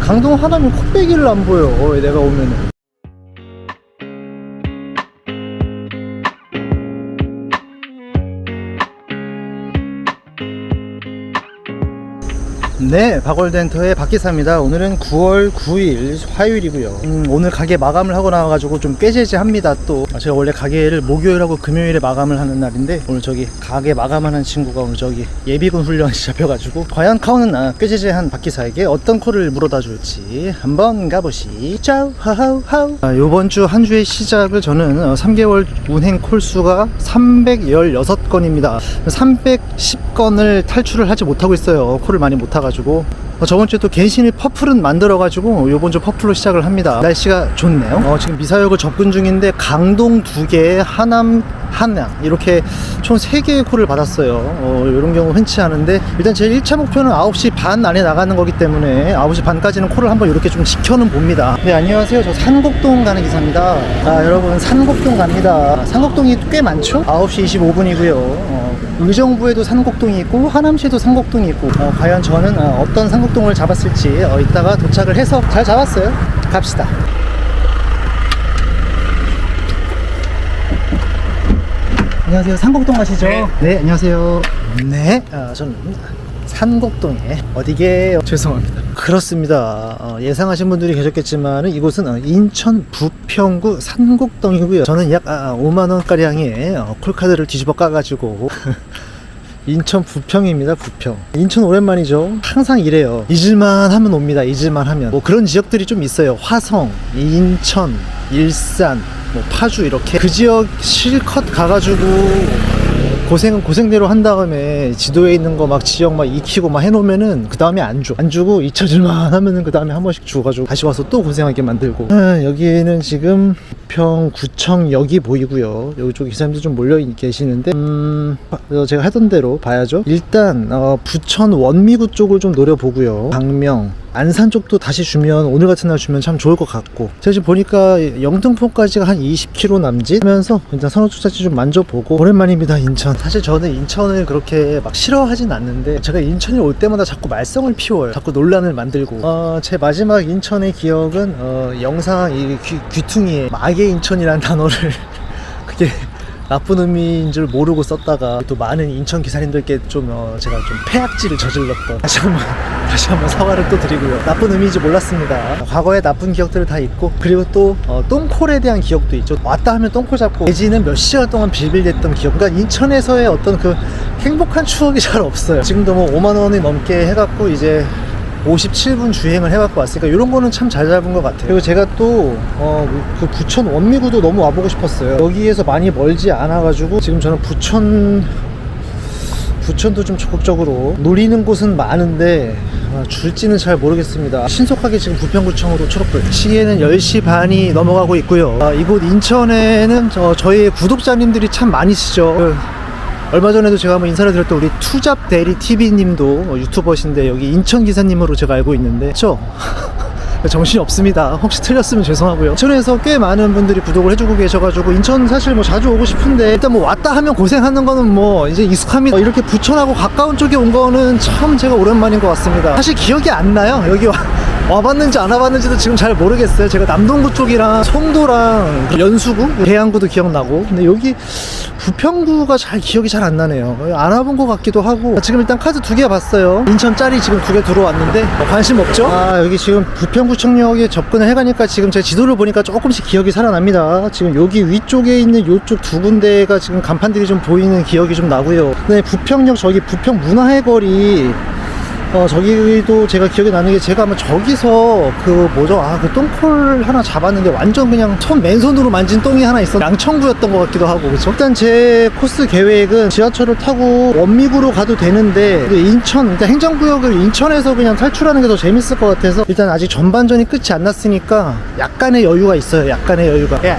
강동 하나면 코빼기를 안 보여 어, 내가 오면은 네, 박월덴터의 박기사입니다. 오늘은 9월 9일 화요일이고요. 음, 오늘 가게 마감을 하고 나와가지고 좀 꾀재재합니다. 또 아, 제가 원래 가게를 목요일하고 금요일에 마감을 하는 날인데 오늘 저기 가게 마감하는 친구가 오늘 저기 예비군 훈련이 잡혀가지고 과연 카오는 아, 꾀재재한 박기사에게 어떤 콜을 물어다 줄지 한번 가보시죠. 하하하우. 아, 요번 주 한 주의 시작을 저는 어, 3개월 운행 콜수가 316건입니다. 310건을 탈출을 하지 못하고 있어요. 콜을 많이 못 타가지고. 어, 저번 주에 또 갱신이 퍼플은 만들어가지고 요번 주 퍼플로 시작을 합니다. 날씨가 좋네요. 어, 지금 미사역을 접근 중인데 강동 두 개, 하남 하나 이렇게 총 3개의 콜을 받았어요. 어, 이런 경우 흔치 않은데 일단 제 1차 목표는 9시 반 안에 나가는 거기 때문에 9시 반까지는 콜을 한번 이렇게 좀 지켜는 봅니다. 네, 안녕하세요. 저 산곡동 가는 기사입니다. 아, 여러분 산곡동 갑니다. 산곡동이 꽤 많죠? 9시 25분이고요. 어, 의정부에도 산곡동이 있고 하남시에도 산곡동이 있고 어, 과연 저는 어, 어떤 산곡동을 잡았을지 어, 이따가 도착을 해서 잘 잡았어요. 갑시다. 안녕하세요. 산곡동 가시죠? 네, 안녕하세요. 네, 아, 저는 산곡동에 어디게요? 죄송합니다. 그렇습니다. 어, 예상하신 분들이 계셨겠지만 이곳은 어, 인천 부평구 산곡동이고요. 저는 약 아, 5만 원 가량의 어, 콜카드를 뒤집어 까가지고 인천 부평입니다. 부평. 인천 오랜만이죠. 항상 이래요. 잊을만 하면 옵니다. 잊을만 하면. 뭐 그런 지역들이 좀 있어요. 화성, 인천, 일산, 뭐 파주 이렇게 그 지역 실컷 가가지고 고생은 고생대로 한 다음에 지도에 있는 거 막 지역 막 익히고 막 해놓으면은 그 다음에 안 줘. 안 주고 잊혀질만 하면은 그 다음에 한 번씩 주워가지고 다시 와서 또 고생하게 만들고. 아, 여기에는 지금 부평구청역이 보이고요. 여기 기사님들 좀 몰려 계시는데, 음, 어, 제가 하던 대로 봐야죠. 일단, 어, 부천 원미구 쪽을 좀 노려보고요. 강명, 안산 쪽도 다시 주면 오늘 같은 날 주면 참 좋을 것 같고. 제가 지금 보니까 영등포까지가 한 20km 남짓 하면서 일단 선호주차지 좀 만져보고 오랜만입니다 인천. 사실 저는 인천을 그렇게 막 싫어하진 않는데 제가 인천에 올 때마다 자꾸 말썽을 피워요. 자꾸 논란을 만들고. 어, 제 마지막 인천의 기억은 어, 영상 이 귀, 귀퉁이에 마계 인천이라는 단어를 그게 나쁜 의미인 줄 모르고 썼다가 또 많은 인천 기사님들께 좀 어, 제가 좀 폐악질을 저질렀던 다시 한번 다시 한번 사과를 또 드리고요. 나쁜 의미인지 몰랐습니다. 과거에 나쁜 기억들을 다 잊고 그리고 또 어, 똥콜에 대한 기억도 있죠. 왔다 하면 똥콜 잡고 예지는 몇 시간 동안 빌빌댔던 기억. 그러니까 인천에서의 어떤 그 행복한 추억이 잘 없어요. 지금도 뭐 5만 원이 넘게 해갖고 이제 57분 주행을 해갖고 왔으니까 이런 거는 참 잘 잡은 것 같아요. 그리고 제가 또, 어, 그 부천 원미구도 너무 와보고 싶었어요. 여기에서 많이 멀지 않아가지고 지금 저는 부천, 부천도 좀 적극적으로 노리는 곳은 많은데 아, 줄지는 잘 모르겠습니다. 신속하게 지금 부평구청으로 초록불 시계는 10시 반이 넘어가고 있고요. 아, 이곳 인천에는 저, 저희 구독자님들이 참 많으시죠. 그, 얼마 전에도 제가 한번 인사를 드렸던 우리 투잡 대리 TV님도 어, 유튜버신데 여기 인천 기사님으로 제가 알고 있는데 저 정신이 없습니다. 혹시 틀렸으면 죄송하고요. 인천에서 꽤 많은 분들이 구독을 해주고 계셔가지고 인천 사실 뭐 자주 오고 싶은데 일단 뭐 왔다 하면 고생하는 거는 뭐 이제 익숙합니다. 어, 이렇게 부천하고 가까운 쪽에 온 거는 참 제가 오랜만인 것 같습니다. 사실 기억이 안 나요. 여기 와. 와봤는지 안 와봤는지도 지금 잘 모르겠어요. 제가 남동구 쪽이랑 송도랑 연수구, 대양구도 기억나고. 근데 여기 부평구가 잘 기억이 잘 안 나네요. 안 와본 것 같기도 하고. 지금 일단 카드 두 개 봤어요. 인천 짜리 지금 두 개 들어왔는데 뭐 관심 없죠? 아 여기 지금 부평구청역에 접근을 해가니까 지금 제 지도를 보니까 조금씩 기억이 살아납니다. 지금 여기 위쪽에 있는 요쪽 두 군데가 지금 간판들이 좀 보이는 기억이 좀 나고요. 네 부평역 저기 부평 문화의 거리 어, 저기도 제가 기억에 나는 게 제가 아마 저기서 그 뭐죠? 아, 그 똥콜 하나 잡았는데 완전 그냥 손 맨손으로 만진 똥이 하나 있어. 양천구였던 것 같기도 하고, 그쵸? 일단 제 코스 계획은 지하철을 타고 원미구로 가도 되는데, 인천, 일단 행정구역을 인천에서 그냥 탈출하는 게 더 재밌을 것 같아서 일단 아직 전반전이 끝이 안 났으니까 약간의 여유가 있어요. 약간의 여유가. 예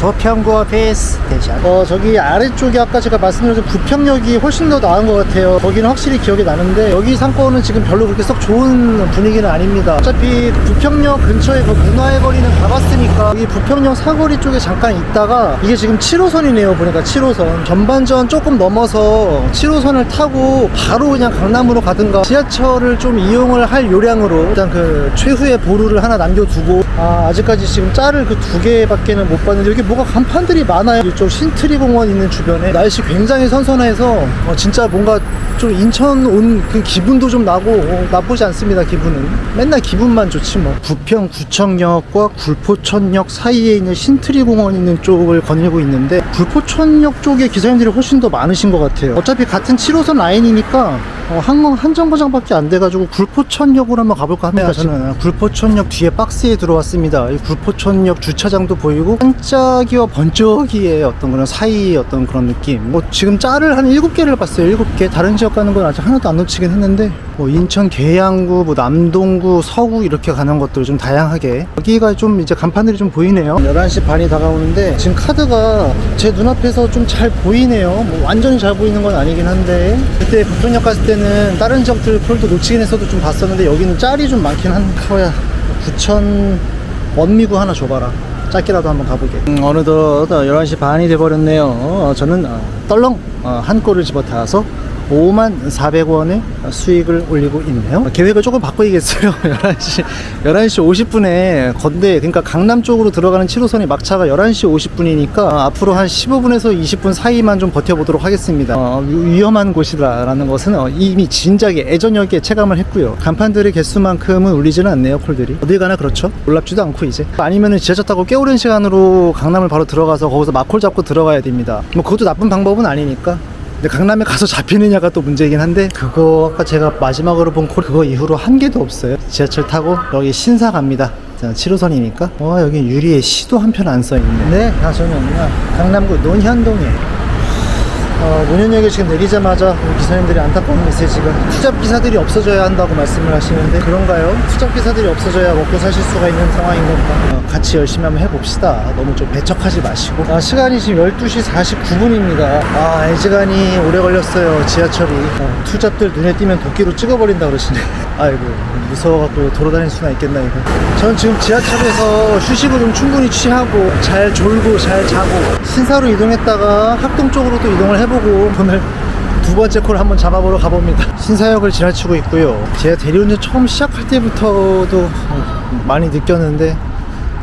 스. 부평구 오피스 대전 어 저기 아래쪽에 아까 제가 말씀드린 부평역이 훨씬 더 나은 것 같아요. 거기는 확실히 기억이 나는데 여기 상권은 지금 별로 그렇게 썩 좋은 분위기는 아닙니다. 어차피 부평역 근처에 그 문화의 거리는 가봤으니까 여기 부평역 사거리 쪽에 잠깐 있다가 이게 지금 7호선이네요 보니까 7호선. 전반전 조금 넘어서 7호선을 타고 바로 그냥 강남으로 가든가 지하철을 좀 이용을 할 요량으로 일단 그 최후의 보루를 하나 남겨두고 아 아직까지 지금 짤을 그 두 개밖에는 못 봤는데 여기 뭐가 간판들이 많아요. 이쪽 신트리 공원 있는 주변에 날씨 굉장히 선선해서 어, 진짜 뭔가 좀 인천 온 그 기분도 좀 나고 어, 나쁘지 않습니다 기분은. 맨날 기분만 좋지 뭐. 부평 구청역과 굴포천역 사이에 있는 신트리 공원 있는 쪽을 거닐고 있는데 굴포천역 쪽에 기사님들이 훨씬 더 많으신 것 같아요. 어차피 같은 7호선 라인이니까 어, 한, 한 정거장밖에 안 돼가지고 굴포천역으로 한번 가볼까 합니다 저는. 굴포천역 뒤에 박스에 들어왔습니다. 이 굴포천역 주차장도 보이고 반짝이와 번쩍이의 어떤 그런 사이의 어떤 그런 느낌. 뭐 지금 짤을 한 7개를 봤어요 7개. 다른 지역 가는 건 아직 하나도 안 놓치긴 했는데 뭐 인천 계양구 뭐 남동구 서구 이렇게 가는 것들 좀 다양하게. 여기가 좀 이제 간판들이 좀 보이네요. 11시 반이 다가오는데 지금 카드가 제 눈앞에서 좀 잘 보이네요. 뭐 완전히 잘 보이는 건 아니긴 한데 그때 부평역 갔을 때는 다른 지역들 폴도 놓치긴 했어도 좀 봤었는데 여기는 짤이 좀 많긴 한 거야. 9천 원미구 하나 줘봐라. 짧게라도 한번 가보게. 음, 어느덧 11시 반이 돼버렸네요. 어, 저는 어, 떨렁 어, 한 골을 집어타서 5만 400원의 수익을 올리고 있네요. 계획을 조금 바꿔야겠어요. 11시, 11시 50분에 건대, 그러니까 강남 쪽으로 들어가는 7호선이 막차가 11시 50분이니까 앞으로 한 15분에서 20분 사이만 좀 버텨보도록 하겠습니다. 어, 위- 위험한 곳이다라는 것은 어, 이미 진작에 예전역에 체감을 했고요. 간판들의 개수만큼은 울리지는 않네요, 콜들이. 어딜 가나 그렇죠. 놀랍지도 않고 이제. 아니면은 지하철 타고 깨오른 시간으로 강남을 바로 들어가서 거기서 막콜 잡고 들어가야 됩니다. 뭐 그것도 나쁜 방법은 아니니까. 근데 강남에 가서 잡히느냐가 또 문제이긴 한데 그거 아까 제가 마지막으로 본 콜 그거 이후로 한 개도 없어요. 지하철 타고 여기 신사 갑니다. 7호선이니까. 와 여기 유리에 시도 한 편 안 써 있네. 네 아, 저는 강남구 논현동에 어, 논현역에 지금 내리자마자 기사님들이 안타까운 메시지가 투잡 기사들이 없어져야 한다고 말씀을 하시는데 그런가요? 투잡 기사들이 없어져야 먹고 사실 수가 있는 상황인 건가? 어, 같이 열심히 한번 해봅시다. 너무 좀 배척하지 마시고. 아, 시간이 지금 12시 49분입니다. 아, 이 시간이 오래 걸렸어요. 지하철이. 어, 투잡들 눈에 띄면 도끼로 찍어버린다 그러시네. 아이고, 무서워가 또 돌아다닐 수나 있겠나, 이거. 전 지금 지하철에서 휴식을 좀 충분히 취하고 잘 졸고 잘 자고 신사로 이동했다가 학동 쪽으로 또 이동을 해 보고 오늘 두 번째 콜 한번 잡아보러 가봅니다. 신사역을 지나치고 있고요. 제가 대리운전 처음 시작할 때부터도 많이 느꼈는데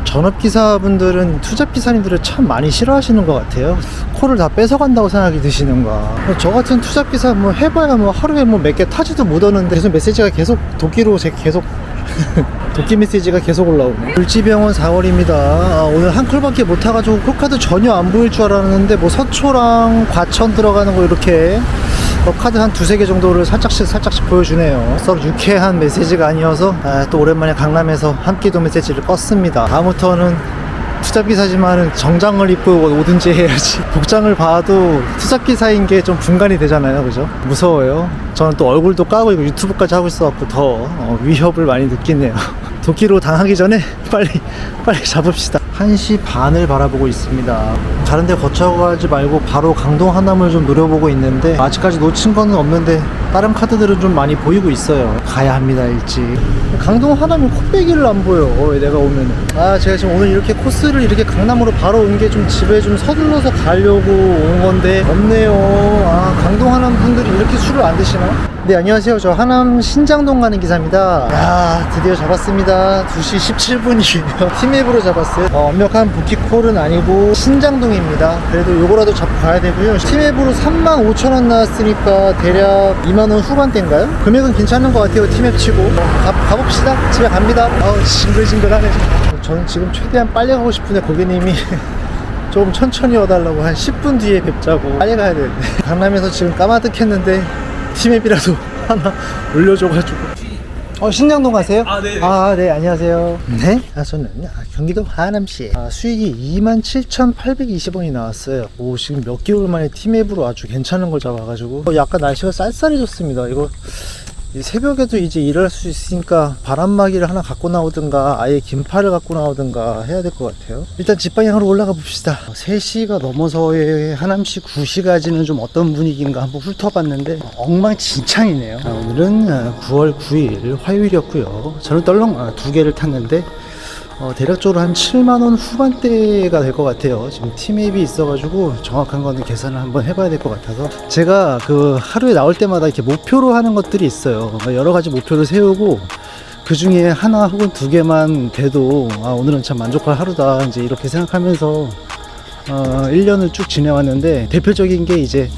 전업기사분들은 투잡기사님들을 참 많이 싫어하시는 것 같아요. 콜을 다 뺏어간다고 생각이 드시는가. 저 같은 투잡기사 뭐 해봐야 뭐 하루에 뭐 몇 개 타지도 못하는데 계속 메시지가 계속 도끼로 제 계속 도끼 메시지가 계속 올라오네. 을지병원 4월입니다. 아, 오늘 한 콜밖에 못 타가지고 콜카드 전혀 안 보일 줄 알았는데 뭐 서초랑 과천 들어가는 거 이렇게 뭐 카드 한 두세 개 정도를 살짝씩 살짝씩 보여주네요. 썩 유쾌한 메시지가 아니어서 아, 또 오랜만에 강남에서 함께도 메시지를 껐습니다. 다음부터는 투잡기사지만은 정장을 입고 오든지 해야지. 복장을 봐도 투잡기사인 게 좀 분간이 되잖아요. 그죠? 무서워요. 저는 또 얼굴도 까고 유튜브까지 하고 있어갖고 더 어, 위협을 많이 느끼네요. 도끼로 당하기 전에 빨리, 빨리 잡읍시다. 1시 반을 바라보고 있습니다. 다른 데 거쳐가지 말고 바로 강동 하남을 좀 노려보고 있는데 아직까지 놓친 거는 없는데 다른 카드들은 좀 많이 보이고 있어요. 가야 합니다, 일찍. 강동 하남이 콧배기를 안 보여. 어, 내가 오면은. 아, 제가 지금 오늘 이렇게 코스를 이렇게 강남으로 바로 온 게 좀 집에 좀 서둘러서 가려고 온 건데 없네요. 아, 강동 하남 분들이 이렇게 술을 안 드시나? 네, 안녕하세요. 저 하남 신장동 가는 기사입니다. 야, 드디어 잡았습니다. 2시 17분이에요. 팀앱으로 잡았어요. 어, 완벽한 부키콜은 아니고 신장동입니다. 그래도 요거라도 잡고 가야 되고요. 팀앱으로 3만 5천 원 나왔으니까 대략 2만 원 후반대인가요? 금액은 괜찮은 것 같아요. 팀앱 치고. 어, 가, 가봅시다. 집에 갑니다. 아우, 징글징글하네. 저는 지금 최대한 빨리 가고 싶은데 고객님이 좀 천천히 와달라고 한 10분 뒤에 뵙자고 빨리 가야 되는데 강남에서 지금 까마득했는데 팀앱이라도 하나 올려줘가지고 어 신장동 가세요? 아, 네네. 아, 네, 안녕하세요. 네? 아, 저는 아, 경기도 하남시. 아, 수익이 27,820원이 나왔어요. 오, 지금 몇 개월 만에 팀앱으로 아주 괜찮은 걸 잡아가지고. 어, 약간 날씨가 쌀쌀해졌습니다. 이거 이 새벽에도 이제 일할 수 있으니까 바람막이를 하나 갖고 나오든가 아예 긴팔을 갖고 나오든가 해야 될 것 같아요. 일단 집 방향으로 올라가 봅시다. 3시가 넘어서의 하남시 구시까지는 좀 어떤 분위기인가 한번 훑어봤는데 엉망진창이네요. 아, 오늘은 9월 9일 화요일이었고요. 저는 떨렁 아, 두 개를 탔는데 어, 대략적으로 한 7만 원 후반대가 될 것 같아요. 지금 티맵이 있어가지고 정확한 거는 계산을 한번 해봐야 될 것 같아서. 제가 그 하루에 나올 때마다 이렇게 목표로 하는 것들이 있어요. 여러 가지 목표를 세우고 그 중에 하나 혹은 두 개만 돼도 아, 오늘은 참 만족할 하루다. 이제 이렇게 생각하면서 어, 1년을 쭉 지내왔는데 대표적인 게 이제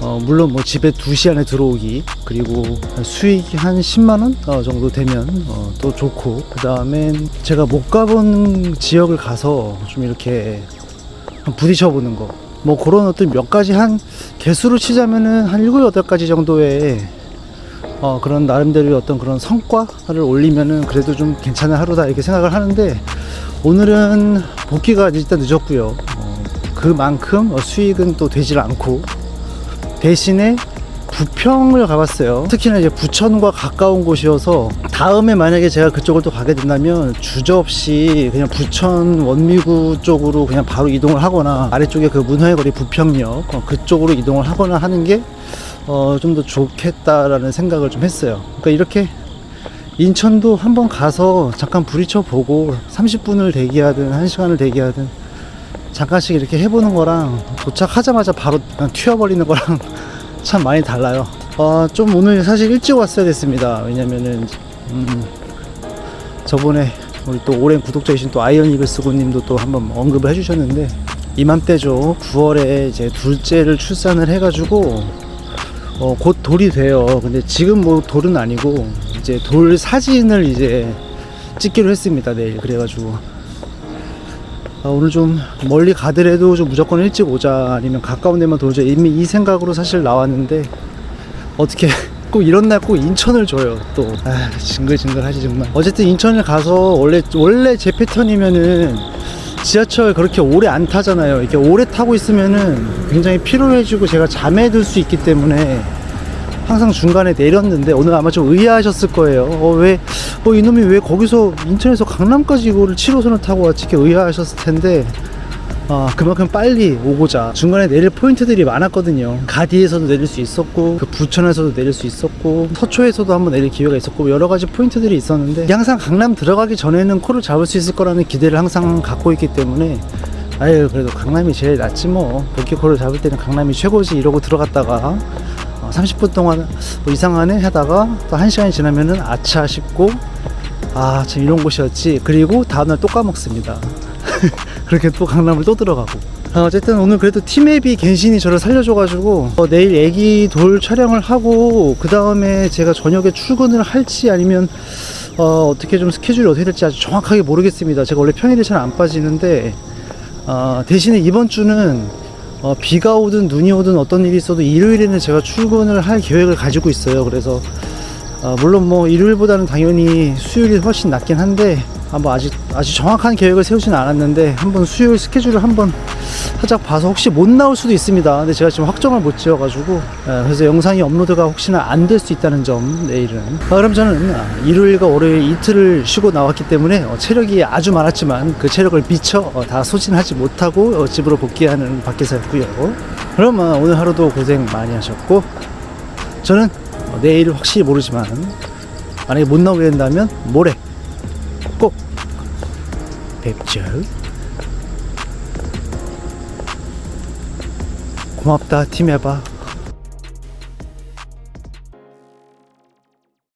어, 물론 뭐 집에 2시 안에 들어오기 그리고 수익이 한 10만원 어, 정도 되면 어, 또 좋고 그 다음엔 제가 못 가본 지역을 가서 좀 이렇게 부딪혀 보는 거 뭐 그런 어떤 몇 가지 한 개수로 치자면은 한 7, 8가지 정도의 어, 그런 나름대로의 어떤 그런 성과를 올리면은 그래도 좀 괜찮은 하루다 이렇게 생각을 하는데 오늘은 복귀가 일단 늦었고요. 어, 그만큼 어, 수익은 또 되질 않고 대신에 부평을 가봤어요. 특히나 이제 부천과 가까운 곳이어서 다음에 만약에 제가 그쪽을 또 가게 된다면 주저없이 그냥 부천 원미구 쪽으로 그냥 바로 이동을 하거나 아래쪽에 그 문화의 거리 부평역 어, 그쪽으로 이동을 하거나 하는 게 어, 좀 더 좋겠다라는 생각을 좀 했어요. 그러니까 이렇게 인천도 한번 가서 잠깐 부딪혀 보고 30분을 대기하든 1시간을 대기하든 잠깐씩 이렇게 해보는 거랑 도착하자마자 바로 그냥 튀어버리는 거랑 참 많이 달라요. 어, 좀 오늘 사실 일찍 왔어야 됐습니다. 왜냐면은, 음, 저번에 우리 또 오랜 구독자이신 또 아이언 이글스고 님도 또 한번 언급을 해주셨는데, 이맘때죠. 9월에 이제 둘째를 출산을 해가지고, 어, 곧 돌이 돼요. 근데 지금 뭐 돌은 아니고, 이제 돌 사진을 이제 찍기로 했습니다. 내일. 그래가지고. 아, 오늘 좀 멀리 가더라도 좀 무조건 일찍 오자 아니면 가까운 데만 돌자. 이미 이 생각으로 사실 나왔는데 어떻게 꼭 이런 날 꼭 인천을 줘요 또. 아, 징글징글하지 정말. 어쨌든 인천을 가서 원래 원래 제 패턴이면은 지하철 그렇게 오래 안 타잖아요. 이렇게 오래 타고 있으면은 굉장히 피로해지고 제가 잠에 들 수 있기 때문에 항상 중간에 내렸는데 오늘 아마 좀 의아하셨을 거예요. 어, 왜, 어, 이놈이 왜 거기서 인천에서 강남까지 이거를 7호선을 타고 왔지? 이렇게 의아하셨을 텐데, 아, 그만큼 빨리 오고자 중간에 내릴 포인트들이 많았거든요. 가디에서도 내릴 수 있었고, 그 부천에서도 내릴 수 있었고, 서초에서도 한번 내릴 기회가 있었고, 여러 가지 포인트들이 있었는데, 항상 강남 들어가기 전에는 코를 잡을 수 있을 거라는 기대를 항상 갖고 있기 때문에, 아유, 그래도 강남이 제일 낫지 뭐. 도쿄코를 잡을 때는 강남이 최고지 이러고 들어갔다가, 어, 30분 동안 뭐 이상하네 하다가 또 1시간이 지나면은 아차 싶고 아 참 이런 곳이었지. 그리고 다음날 또 까먹습니다. 그렇게 또 강남을 또 들어가고. 아, 어쨌든 오늘 그래도 티맵이 갠신이 저를 살려줘가지고 어, 내일 애기 돌 촬영을 하고 그 다음에 제가 저녁에 출근을 할지 아니면 어, 어떻게 좀 스케줄이 어떻게 될지 아주 정확하게 모르겠습니다. 제가 원래 평일에 잘 안 빠지는데 어, 대신에 이번 주는 어, 비가 오든 눈이 오든 어떤 일이 있어도 일요일에는 제가 출근을 할 계획을 가지고 있어요. 그래서 어, 물론 뭐 일요일보다는 당연히 수요일이 훨씬 낫긴 한데 아, 뭐 아직 아직 정확한 계획을 세우지는 않았는데 한번 수요일 스케줄을 한번 살짝 봐서 혹시 못 나올 수도 있습니다. 근데 제가 지금 확정을 못 지어가지고 예, 그래서 영상이 업로드가 혹시나 안 될 수 있다는 점 내일은. 아, 그럼 저는 아, 일요일과 월요일 이틀을 쉬고 나왔기 때문에 어, 체력이 아주 많았지만 그 체력을 미처 어, 다 소진하지 못하고 어, 집으로 복귀하는 박기사였고요. 그럼 어, 오늘 하루도 고생 많이 하셨고 저는 어, 내일 확실히 모르지만 만약에 못 나오게 된다면 모레 꼭 뵙죠. 고맙다 팀 해봐